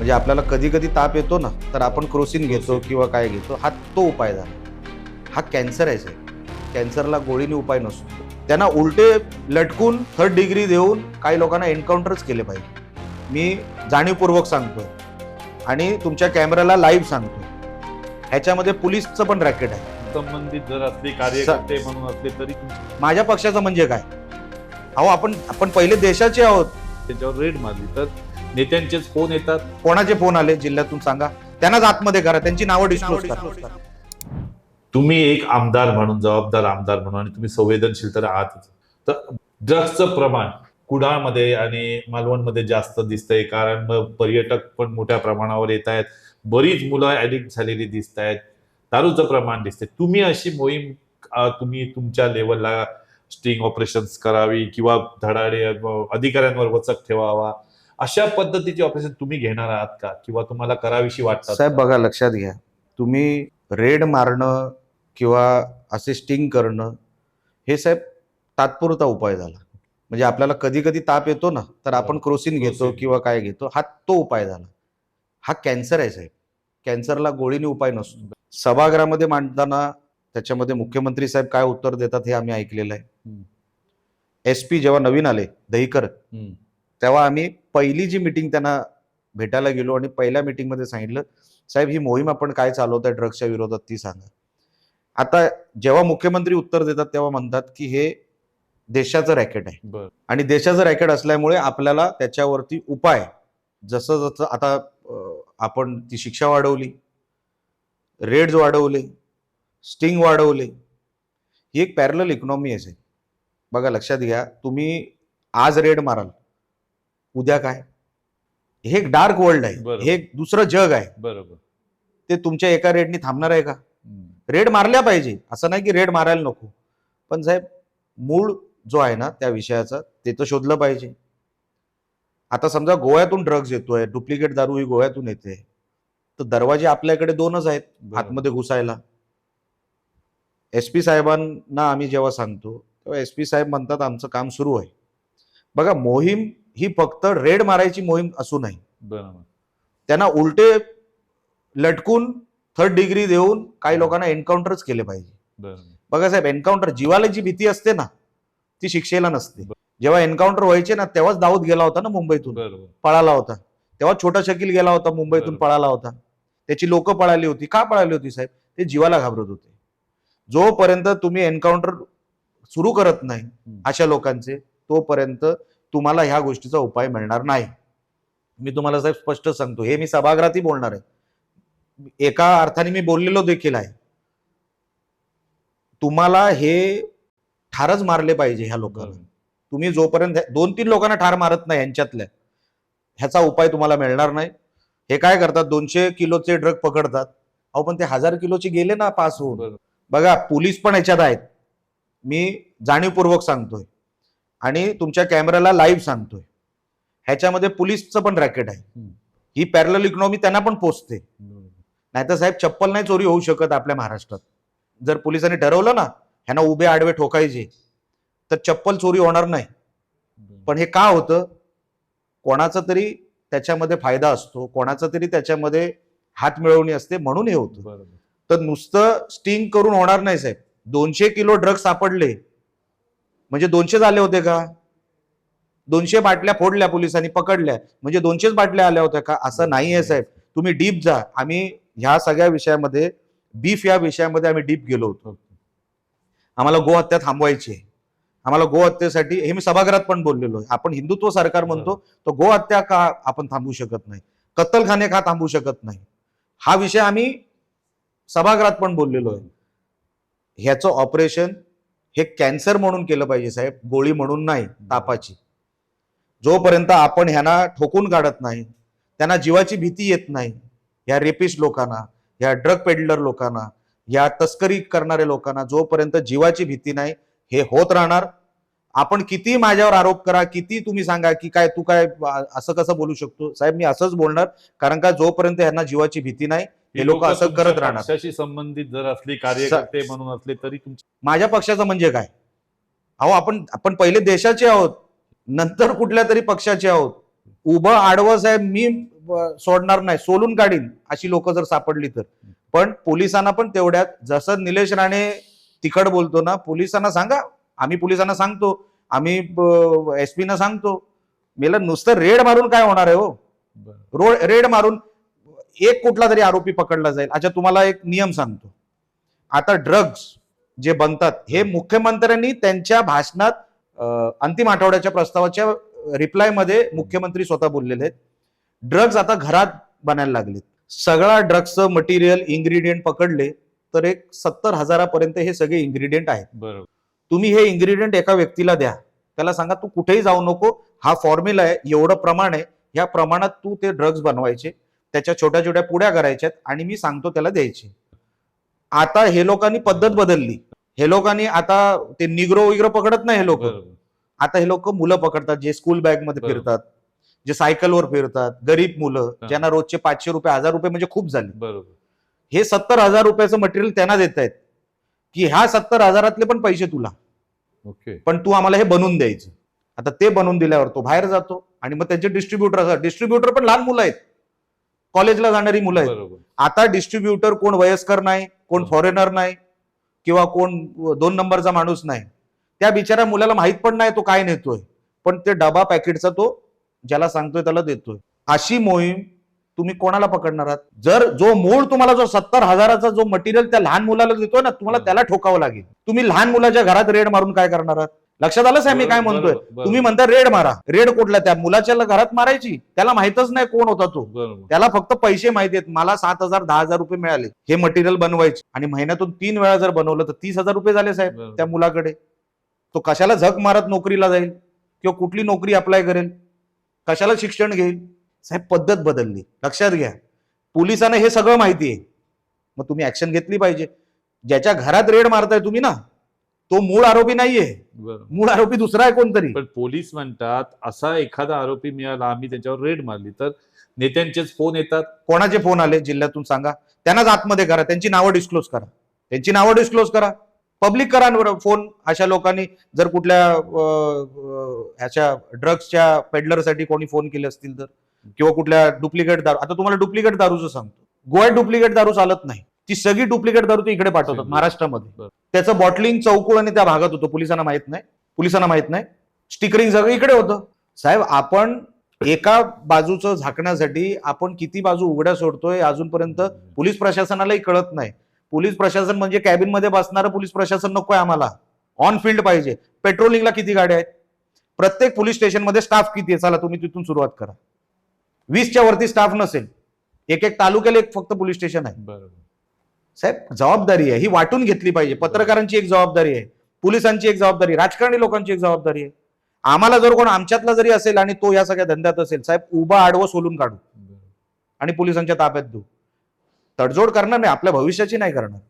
म्हणजे आपल्याला कधी कधी ताप येतो ना तर आपण क्रोसिन घेतो किंवा काय घेतो हा तो उपाय झाला. हा कॅन्सर आहे साहेब. कॅन्सरला गोळीने उपाय नसतो. त्यांना उलटे लटकून थर्ड डिग्री देऊन काही लोकांना एन्काउंटरच केले पाहिजे. मी जाणीवपूर्वक सांगतोय. आणि तुमच्या कॅमेऱ्याला लाईव्ह सांगतोय. ह्याच्यामध्ये पोलीसचं पण रॅकेट आहे. संबंधित जर असले कार्यकर्ते म्हणून असले तरी माझ्या पक्षाचं म्हणजे काय? अहो आपण आपण पहिले देशाचे आहोत. त्याच्यावर रेड मारली. तर नेत्यांचेच फोन येतात. कोणाचे फोन आले जिल्ह्यातून सांगा. त्यांनाच आतमध्ये करा. त्यांची नावं डिस्क्लोज करा. तुम्ही एक आमदार म्हणून जबाबदार आमदार म्हणून आणि तुम्ही संवेदनशील तर आहातच तर ड्रग्सचं प्रमाण कुडाळमध्ये आणि मालवणमध्ये जास्त दिसतंय. कारण मग पर्यटक पण मोठ्या प्रमाणावर येत आहेत. बरीच मुलं ऍडिक्ट झालेली दिसत आहेत. दारूचं प्रमाण दिसतंय. तुम्ही अशी मोहीम तुम्ही तुमच्या लेवलला स्टिंग ऑपरेशन्स करावी किंवा धडाडे अधिकाऱ्यांवर वचक ठेवावा. अशा पद्धतीची ऑपरेशन तुम्ही घेणार आहात का किंवा तुम्हाला करावीशी वाटतात साहेब बघा लक्षात घ्या तुम्ही रेड मारणं किंवा असे स्टिंग करणं हे साहेब तात्पुरता उपाय झाला म्हणजे आपल्याला कधी कधी ताप येतो ना तर आपण हो. क्रोसिन घेतो. किंवा काय घेतो हा तो उपाय झाला हा कॅन्सर आहे साहेब कॅन्सरला गोळीने उपाय नसतो सभागृहामध्ये मांडताना त्याच्यामध्ये मुख्यमंत्री साहेब काय उत्तर देतात हे आम्ही ऐकलेलं आहे. एस पी जेव्हा नवीन आले दहीकर. तेव्हा आम्ही पहिली जी मिटिंग त्यांना भेटायला गेलो आणि पहिल्या मीटिंगमध्ये सांगितलं साहेब ही मोहीम आपण काय चालवत आहे ड्रग्सच्या विरोधात ती सांगा. आता जेव्हा मुख्यमंत्री उत्तर देतात तेव्हा म्हणतात की हे देशाचं रॅकेट आहे. आणि देशाचं रॅकेट असल्यामुळे आपल्याला त्याच्यावरती उपाय जसं जसं आता आपण ती शिक्षा वाढवली रेड्स वाढवले स्टिंग वाढवले ही एक पॅरल इकॉनॉमी आहे. बघा लक्षात घ्या तुम्ही आज रेड माराल उद्या काय? हे एक डार्क वर्ल्ड आहे. हे एक दुसरं जग आहे. बरोबर. ते तुमच्या एका रेडनी थांबणार आहे का. रेड मारल्या पाहिजे. असं नाही की रेड मारायला नको. पण साहेब मूळ जो आहे ना त्या विषयाचा ते तर शोधलं पाहिजे. आता समजा गोव्यातून ड्रग्ज येतोय डुप्लिकेट दारू ही गोव्यातून येते. तर दरवाजे आपल्याकडे दोनच आहेत. आतमध्ये घुसायला. एस पी साहेबांना आम्ही जेव्हा सांगतो तेव्हा एस पी साहेब म्हणतात आमचं काम सुरू आहे. बघा मोहीम ही फक्त रेड मारायची मोहीम असू नये. बरोबर. त्यांना उलटे लटकून थर्ड डिग्री देऊन काही लोकांना एन्काउंटरच केले पाहिजे. बघा साहेब एन्काउंटर जीवाला जी भीती असते ना ती शिक्षेला नसते. जेव्हा एन्काउंटर व्हायचे ना तेव्हाच दाऊद गेला होता ना मुंबईतून. पळाला होता. तेव्हा छोटा शकील गेला होता मुंबईतून. पळाला होता. त्याची लोक पळाली होती. का पळाली होती साहेब? ते जीवाला घाबरत होते. जोपर्यंत तुम्ही एन्काउंटर सुरू करत नाही. अशा लोकांचे तोपर्यंत तुम्हाला ह्या गोष्टीचा उपाय मिळणार नाही. मी तुम्हाला साहेब स्पष्ट सांगतो हे मी सभागृहातही बोलणार आहे. एका अर्थाने मी बोललेलो देखील आहे. तुम्हाला हे ठारच मारले पाहिजे ह्या लोकांना. तुम्ही जोपर्यंत दोन तीन लोकांना ठार मारत नाही यांच्यातल्या ह्याचा उपाय तुम्हाला मिळणार नाही. हे काय करतात दोनशे किलोचे ड्रग पकडतात. अहो पण ते हजार किलोचे गेले ना पास होऊन. बघा पोलीस पण याच्यात आहेत. मी जाणीवपूर्वक सांगतोय. आणि तुमच्या कॅमेऱ्याला लाईव्ह सांगतोय. ह्याच्यामध्ये पोलीसचं पण रॅकेट आहे. ही पॅरल इकॉनॉमी त्यांना पण पोचते. नाहीतर साहेब चप्पल नाही चोरी होऊ शकत आपल्या महाराष्ट्रात. जर पोलिसांनी ठरवलं ना ह्यांना उभे आडवे ठोकायचे तर चप्पल चोरी होणार नाही. पण हे का होतं? कोणाचा तरी त्याच्यामध्ये फायदा असतो कोणाचा तरी त्याच्यामध्ये हात मिळवणी असते म्हणून हे होतं. तर नुसतं स्टिंग करून होणार नाही साहेब. दोनशे किलो ड्रग्ज सापडले म्हणजे दोनशे झाले होते का? दोनशे बाटल्या फोडल्या पोलिसांनी पकडल्या. म्हणजे दोनशेच बाटल्या आल्या होत्या का? असं नाही. आहे साहेब. तुम्ही डीप जा. आम्ही ह्या सगळ्या विषयामध्ये बीफ या विषयामध्ये आम्ही डीप गेलो होतो. आम्हाला गोहत्या थांबवायची आहे. आम्हाला गोहत्येसाठी हे मी सभागृहात पण बोललेलो आहे. आपण हिंदुत्व सरकार म्हणतो तर गोहत्या का आपण थांबवू शकत नाही? कत्तलखाने का थांबवू शकत नाही? हा विषय आम्ही सभागृहात पण बोललेलो आहे. ह्याचं ऑपरेशन हे कॅन्सर म्हणून केलं पाहिजे साहेब गोळी म्हणून नाही तापाची. जोपर्यंत आपण ह्यांना ठोकून काढत नाही त्यांना जीवाची भीती येत नाही ह्या रेपिस्ट लोकांना ह्या ड्रग पेडलर लोकांना ह्या तस्करी करणाऱ्या लोकांना जोपर्यंत जीवाची भीती नाही हे होत राहणार. आपण किती माझ्यावर आरोप करा किती तुम्ही सांगा की काय तू काय असं कसं बोलू शकतो? साहेब मी असंच बोलणार कारण का जोपर्यंत ह्यांना जीवाची भीती नाही हे लोक असं करत राहणार. पक्षाशी संबंधित जर असले कार्यकर्ते म्हणून असले तरी तुमच्या माझ्या पक्षाचं म्हणजे काय? अहो आपण आपण पहिले देशाचे आहोत नंतर कुठल्या तरी पक्षाचे आहोत. उभं आडवं साहेब मी सोडणार नाही सोलून काढीन अशी लोक जर सापडली तर. पण पोलिसांना पण तेवढ्यात जसं निलेश राणे तिखट बोलतो ना पोलिसांना सांगा आम्ही पोलिसांना सांगतो आम्ही एस ना सांगतो. मेला नुसतं रेड मारून काय होणार आहे हो. रोड रेड मारून एक कुठला तरी आरोपी पकडला जाईल. अच्छा तुम्हाला एक नियम सांगतो. आता ड्रग्ज जे बनतात हे मुख्यमंत्र्यांनी त्यांच्या भाषणात अंतिम आठवड्याच्या प्रस्तावाच्या रिप्लायमध्ये मुख्यमंत्री स्वतः बोललेले आहेत. ड्रग्ज आता घरात बनायला लागलेत. सगळा ड्रग्जचं मटेरियल इन्ग्रेडियंट पकडले तर एक सत्तर हजारापर्यंत हे सगळे इन्ग्रेडियंट आहेत. बरोबर. तुम्ही हे इन्ग्रेडियंट एका व्यक्तीला द्या. त्याला सांगा तू कुठेही जाऊ नको. हा फॉर्म्युला आहे एवढं प्रमाण आहे. या प्रमाणात तू ते ड्रग्ज बनवायचे. त्याच्या छोट्या छोट्या पुड्या करायच्यात आणि मी सांगतो त्याला द्यायचे. आता हे लोकांनी पद्धत बदलली. हे लोकांनी आता ते निग्रो वगैरे पकडत नाही हे लोक. आता हे लोक मुलं पकडतात जे स्कूल बॅगमध्ये. फिरतात जे सायकलवर फिरतात गरीब मुलं. ज्यांना रोजचे पाचशे रुपये हजार रुपये म्हणजे खूप झाले. हे सत्तर हजार रुपयाचं मटेरियल त्यांना देत आहेत की ह्या सत्तर हजारातले पण पैसे तुला. ओके. पण तू आम्हाला हे बनवून द्यायचं. आता ते बनवून दिल्यावर तो बाहेर जातो आणि मग त्यांचे डिस्ट्रीब्युटर असतात डिस्ट्रीब्युटर पण लहान मुलं आहेत. कॉलेजला जाणारी मुलं आहेत. आता डिस्ट्रीब्युटर कोण वयस्कर नाही कोण. फॉरेनर नाही किंवा कोण दोन नंबरचा माणूस नाही. त्या बिचाऱ्या मुलाला माहीत पण नाही तो काय नेतोय. पण ते डबा पॅकेटचा तो ज्याला सांगतोय त्याला देतोय. अशी मोहीम तुम्ही कोणाला पकडणार आहात? जर जो मूळ तुम्हाला जो सत्तर हजाराचा जो मटेरियल त्या लहान मुलाला देतोय ना तुम्हाला. त्याला ठोकावं लागेल. तुम्ही लहान मुलाच्या घरात रेड मारून काय करणार आहात? लक्षात आलं साहेब मी काय म्हणतोय? तुम्ही म्हणता रेड मारा. रेड कुठल्या त्या मुलाच्या घरात मारायची. त्याला माहितच नाही कोण होता तो. त्याला फक्त पैसे माहिती आहेत. मला सात हजार दहा हजार रुपये मिळाले. हे मटेरियल बनवायचे. आणि महिन्यातून तीन वेळा जर बनवलं तर तीस हजार रुपये झाले साहेब. त्या मुलाकडे. तो कशाला झक मारत नोकरीला जाईल? किंवा कुठली नोकरी अप्लाय करेल? कशाला शिक्षण घेईल? साहेब पद्धत बदलली. लक्षात घ्या. पोलिसांना हे सगळं माहिती आहे. मग तुम्ही ऍक्शन घेतली पाहिजे. ज्याच्या घरात रेड मारताय तुम्ही ना तो मूळ आरोपी नाहीये. मूळ आरोपी दुसरा आहे कोणतरी. पण पोलीस म्हणतात असा एखादा आरोपी मिळाला आम्ही त्याच्यावर रेड मारली. तर नेत्यांचेच फोन येतात. कोणाचे फोन आले जिल्ह्यातून सांगा. त्यांनाच आतमध्ये करा. त्यांची नावं डिस्क्लोज करा. त्यांची नावं डिस्क्लोज करा. पब्लिक करा फोन. अशा लोकांनी जर कुठल्या ह्याच्या ड्रग्सच्या पेडलरसाठी कोणी फोन केले असतील तर. किंवा कुठल्या डुप्लिकेट दारू आता तुम्हाला डुप्लिकेट दारूचं सांगतो. गोव्यात डुप्लिकेट दारू चालत नाही. ती सगळी डुप्लिकेट दारू ते इकडे पाठवतात. महाराष्ट्रामध्ये. त्याचं बॉटलिंग चौकुळ आणि त्या भागात होतं पोलिसांना माहीत नाही पोलिसांना माहीत नाही. स्टिकरिंग सगळं इकडे होतं. साहेब आपण एका बाजूचं झाकण्यासाठी आपण किती बाजू उघड्या सोडतोय अजूनपर्यंत पोलीस प्रशासनालाही कळत नाही. पोलीस प्रशासन म्हणजे कॅबिनमध्ये बसणारं पोलीस प्रशासन नकोय आम्हाला. ऑन फील्ड पाहिजे. पेट्रोलिंगला किती गाड्या आहेत? प्रत्येक पोलीस स्टेशनमध्ये स्टाफ किती आहे? चला तुम्ही तिथून सुरुवात करा. वीसच्या वरती स्टाफ नसेल. एक एक तालुक्याला एक फक्त पोलीस स्टेशन आहे. बरोबर. साहेब जबाबदारी आहे. ही वाटून घेतली पाहिजे. पत्रकारांची एक जबाबदारी आहे. पोलिसांची एक जबाबदारी राजकारणी लोकांची एक जबाबदारी आहे. आम्हाला जर कोण आमच्यातला जरी असेल आणि तो या सगळ्या धंद्यात असेल साहेब उभा आडवं सोलून काढू. आणि पोलिसांच्या ताब्यात देऊ. तडजोड करणार नाही. आपल्या भविष्याची नाही करणार.